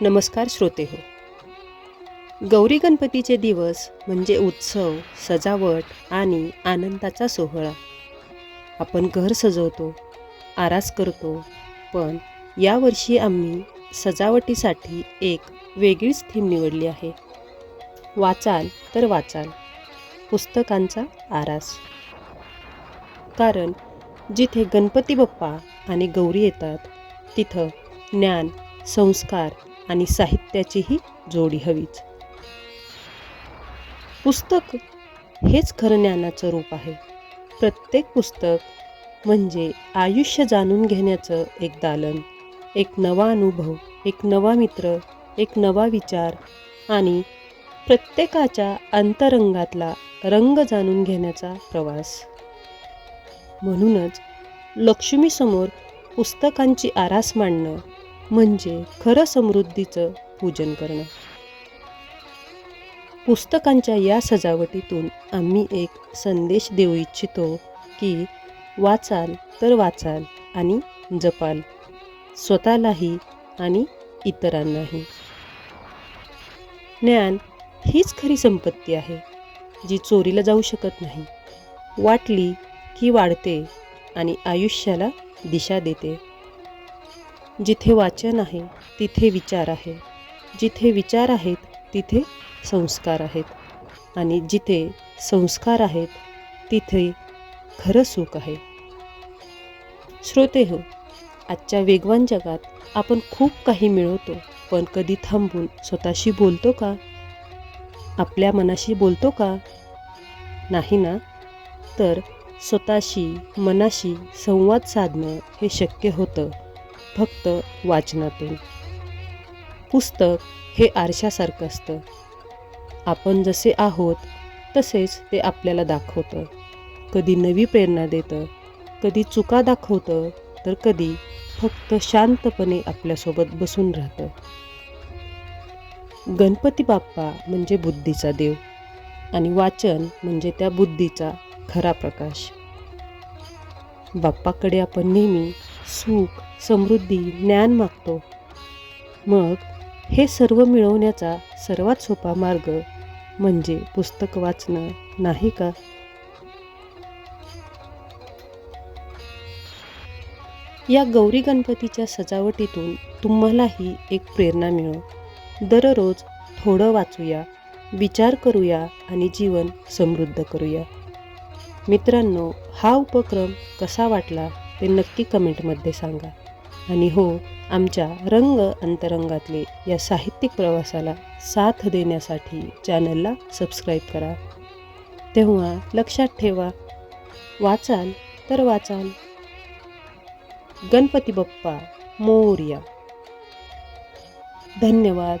नमस्कार श्रोते हो. गौरी गणपतीचे दिवस म्हणजे उत्सव सजावट आणि आनंदाचा सोहळा. आपण घर सजवतो आरास करतो पण यावर्षी आम्ही सजावटीसाठी एक वेगळीच थीम निवडली आहे. वाचाल तर वाचाल पुस्तकांचा आरास. कारण जिथे गणपती बाप्पा आणि गौरी येतात तिथं ज्ञान संस्कार आणि साहित्याचीही जोडी हवीच. पुस्तक हेच खरं ज्ञानाचं रूप आहे. प्रत्येक पुस्तक म्हणजे आयुष्य जाणून घेण्याचं एक दालन एक नवा अनुभव एक नवा मित्र एक नवा विचार आणि प्रत्येकाच्या अंतरंगातला रंग जाणून घेण्याचा प्रवास. म्हणूनच लक्ष्मीसमोर पुस्तकांची आरास मांडणं म्हणजे खरं समृद्धीचं पूजन करणं. पुस्तकांच्या या सजावटीतून आम्ही एक संदेश देऊ इच्छितो की वाचाल तर वाचाल आणि जपाल. स्वतःलाही आणि इतरांनाही. ज्ञान हीच खरी संपत्ती आहे जी चोरीला जाऊ शकत नाही. वाटली की वाढते आणि आयुष्याला दिशा देते. जिथे वाचन आहे तिथे विचार आहे. जिथे विचार आहेत तिथे संस्कार आहेत. आणि जिथे संस्कार आहेत तिथे खरं सुख आहे. श्रोते हो आजच्या वेगवान जगात आपण खूप काही मिळवतो पण कधी थांबून स्वतःशी बोलतो का? आपल्या मनाशी बोलतो का? नाही ना? तर स्वतःशी मनाशी संवाद साधणं हे शक्य होतं. फक्त वाचनातून. पुस्तक हे आरशासारखं असतं. आपण जसे आहोत तसेच ते आपल्याला दाखवतं. कधी नवी प्रेरणा देतं कधी चुका दाखवतं तर कधी फक्त शांतपणे आपल्यासोबत बसून राहतं. गणपती बाप्पा म्हणजे बुद्धीचा देव आणि वाचन म्हणजे त्या बुद्धीचा खरा प्रकाश. बाप्पाकडे आपण नेहमी सुख समृद्धी ज्ञान मागतो. मग हे सर्व मिळवण्याचा सर्वात सोपा मार्ग म्हणजे पुस्तक वाचणं नाही का? या गौरी गणपतीच्या सजावटीतून तुम्हालाही एक प्रेरणा मिळो. दररोज थोडं वाचूया विचार करूया आणि जीवन समृद्ध करूया. मित्रांनो हा उपक्रम कसा वाटला ते नक्की कमेंटमध्ये सांगा. आणि हो आमच्या रंग अंतरंगातले या साहित्यिक प्रवासाला साथ देण्यासाठी चॅनलला सबस्क्राईब करा. तेव्हा लक्षात ठेवा वाचाल तर वाचाल. गणपती बाप्पा मोर्या. धन्यवाद.